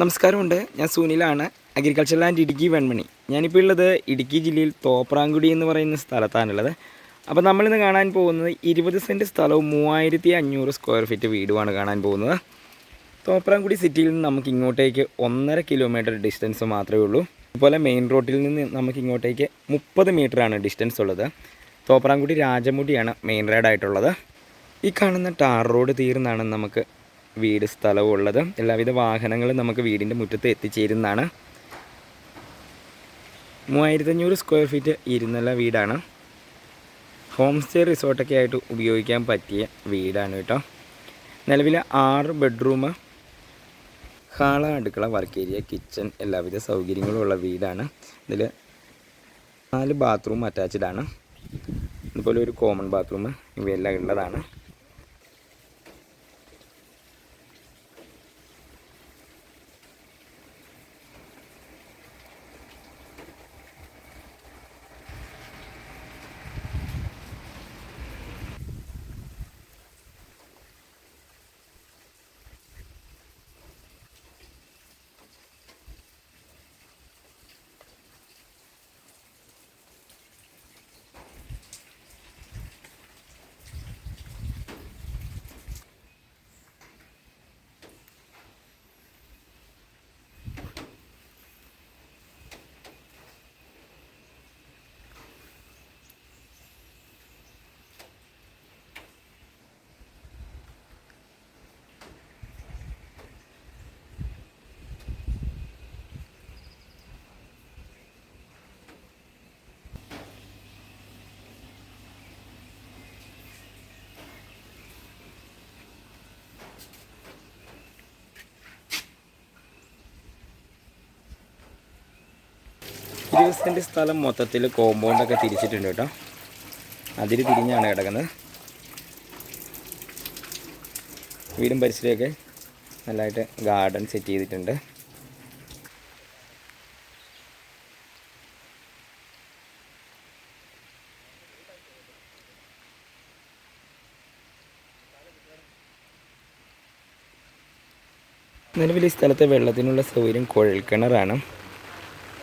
നമസ്കാരമുണ്ട്. ഞാൻ സുനിലാണ് അഗ്രികൾച്ചർ ലാൻഡ് ഇടുക്കി വെൺമണി. ഞാനിപ്പോൾ ഉള്ളത് ഇടുക്കി ജില്ലയിൽ തോപ്രാങ്കുടി എന്ന് പറയുന്ന സ്ഥലത്താണുള്ളത്. അപ്പോൾ നമ്മളിന്ന് കാണാൻ പോകുന്നത് ഇരുപത് സെന്റ് സ്ഥലവും മൂവായിരത്തി അഞ്ഞൂറ് സ്ക്വയർ ഫീറ്റ് വീടുമാണ് കാണാൻ പോകുന്നത്. തോപ്രാങ്കുടി സിറ്റിയിൽ നിന്ന് നമുക്ക് ഇങ്ങോട്ടേക്ക് ഒന്നര കിലോമീറ്റർ ഡിസ്റ്റൻസ് മാത്രമേ ഉള്ളൂ. അതുപോലെ മെയിൻ റോഡിൽ നിന്ന് നമുക്ക് ഇങ്ങോട്ടേക്ക് മുപ്പത് ആണ് ഡിസ്റ്റൻസ് ഉള്ളത്. തോപ്രാങ്കുടി രാജമുടിയാണ് മെയിൻ റോഡായിട്ടുള്ളത് ഈ കാണുന്ന ടാർ റോഡ് തീർന്നാണ് നമുക്ക് വീട് സ്ഥലവും ഉള്ളത്. എല്ലാവിധ വാഹനങ്ങളും നമുക്ക് വീടിന്റെ മുറ്റത്ത് എത്തിച്ചേരുന്നതാണ്. മൂവായിരത്തഞ്ഞൂറ് സ്ക്വയർ ഫീറ്റ് ഇരുന്നുള്ള വീടാണ്. ഹോം സ്റ്റേ റിസോർട്ടൊക്കെ ആയിട്ട് ഉപയോഗിക്കാൻ പറ്റിയ വീടാണ് കേട്ടോ. നിലവിൽ ആറ് ബെഡ്റൂം ഹാള അടുക്കള വർക്ക് ഏരിയ കിച്ചൺ എല്ലാവിധ സൗകര്യങ്ങളും ഉള്ള വീടാണ്. ഇതിൽ നാല് ബാത്റൂം അറ്റാച്ച്ഡ് ആണ്. അതുപോലെ ഒരു കോമൺ ബാത്റൂം ഇവയെല്ലാം ഉള്ളതാണ്. സെന്റ് സ്ഥലം മൊത്തത്തിൽ കോമ്പൗണ്ടൊക്കെ തിരിച്ചിട്ടുണ്ട് കേട്ടോ. അതിൽ തിരിഞ്ഞാണ് കിടക്കുന്നത്. വീടും പരിസരമൊക്കെ നല്ലതായിട്ട് ഗാർഡൻ സെറ്റ് ചെയ്തിട്ടുണ്ട്. നിലവിൽ ഈ സ്ഥലത്തെ വെള്ളത്തിനുള്ള സൗകര്യം കുഴൽക്കിണറാണ്.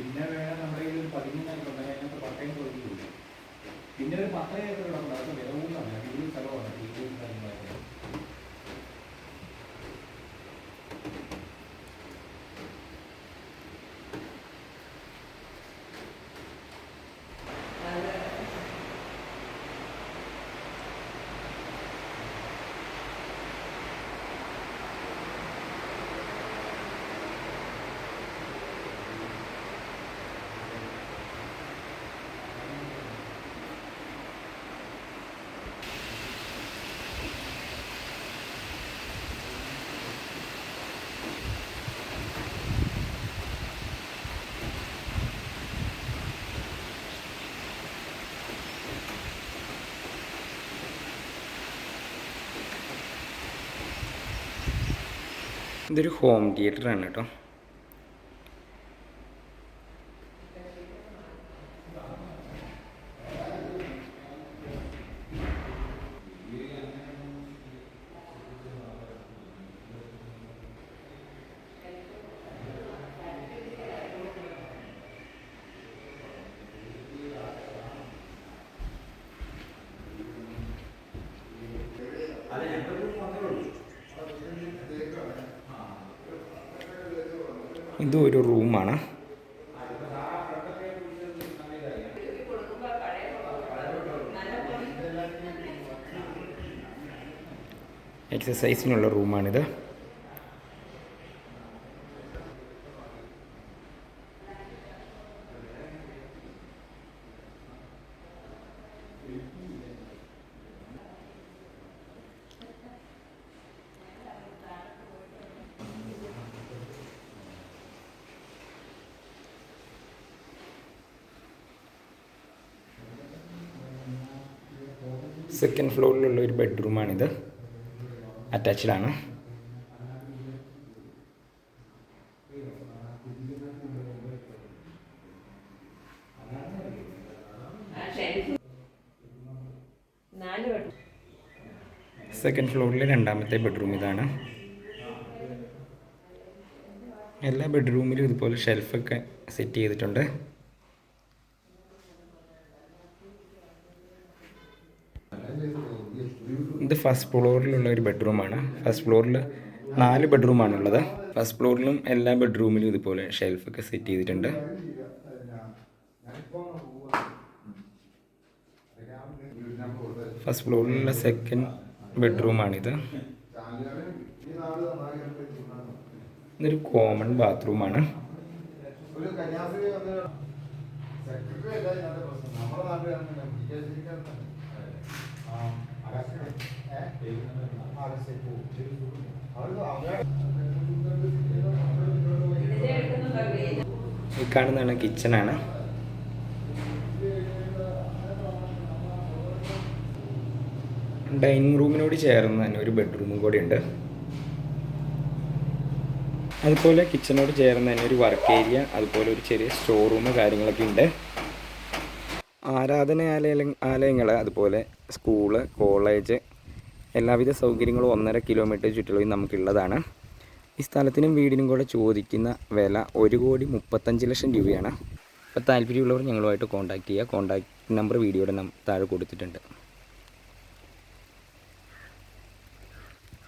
പിന്നെ വേണം നമ്മുടെ കയ്യിൽ ഒരു പതിമൂന്ന് അതിനകത്ത് പട്ടയം കൊടുക്കില്ല പിന്നെ ഒരു പത്ത് ഏക്കർ കിടപ്പുണ്ട് അതൊക്കെ വില കൂടുതലാണ്. ഇരുപത് സ്ഥലമാണ് വീടും സ്ഥലങ്ങളായിരുന്നു ഇതൊരു ഹോം തിയേറ്ററാണ് കേട്ടോ. ഇതും ഒരു റൂമാണ് എക്സസൈസിനുള്ള റൂമാണിത്. സെക്കൻഡ് ഫ്ലോറിലുള്ള ഒരു ബെഡ്റൂമാണിത് അറ്റാച്ച്ഡ് ആണ്. സെക്കൻഡ് ഫ്ലോറിലെ രണ്ടാമത്തെ ബെഡ്റൂം ഇതാണ്. എല്ലാ ബെഡ്റൂമിലും ഇതുപോലെ ഷെൽഫൊക്കെ സെറ്റ് ചെയ്തിട്ടുണ്ട്. ഇത് ഫസ്റ്റ് ഫ്ലോറിലുള്ള ഒരു ബെഡ്റൂമാണ് ഫസ്റ്റ് ഫ്ലോറിൽ നാല് ബെഡ്റൂമാണുള്ളത് ഫസ്റ്റ് ഫ്ലോറിലും എല്ലാ ബെഡ്റൂമിലും ഇതുപോലെ ഷെൽഫൊക്കെ സെറ്റ് ചെയ്തിട്ടുണ്ട്. ഫസ്റ്റ് ഫ്ലോറിലുള്ള സെക്കൻഡ് ബെഡ്റൂമാണിത് ഇതൊരു കോമൺ ബാത്റൂമാണ് സെക്രട്ടറി ഈ കാണുന്നതാണ് കിച്ചണാണ് ഡൈനിങ് റൂമിനോട് ചേർന്ന് തന്നെ ഒരു ബെഡ്റൂമും കൂടി ഉണ്ട്. അതുപോലെ കിച്ചണോട് ചേർന്ന് തന്നെ ഒരു വർക്ക് ഏരിയ അതുപോലെ ഒരു ചെറിയ സ്റ്റോർ റൂം കാര്യങ്ങളൊക്കെ ഉണ്ട്. ആരാധനാലയ ആലയങ്ങൾ അതുപോലെ സ്കൂൾ കോളേജ് എല്ലാവിധ സൗകര്യങ്ങളും ഒന്നര കിലോമീറ്റർ ചുറ്റളവിൽ നമുക്കുള്ളതാണ്. ഈ സ്ഥലത്തിനും വീടിനും കൂടെ ചോദിക്കുന്ന വില ഒരു കോടി മുപ്പത്തഞ്ച് ലക്ഷം രൂപയാണ്. അപ്പോൾ താല്പര്യമുള്ളവർ ഞങ്ങളുമായിട്ട് കോൺടാക്റ്റ് ചെയ്യുക. കോൺടാക്ട് നമ്പർ വീഡിയോയുടെ താഴെ കൊടുത്തിട്ടുണ്ട്.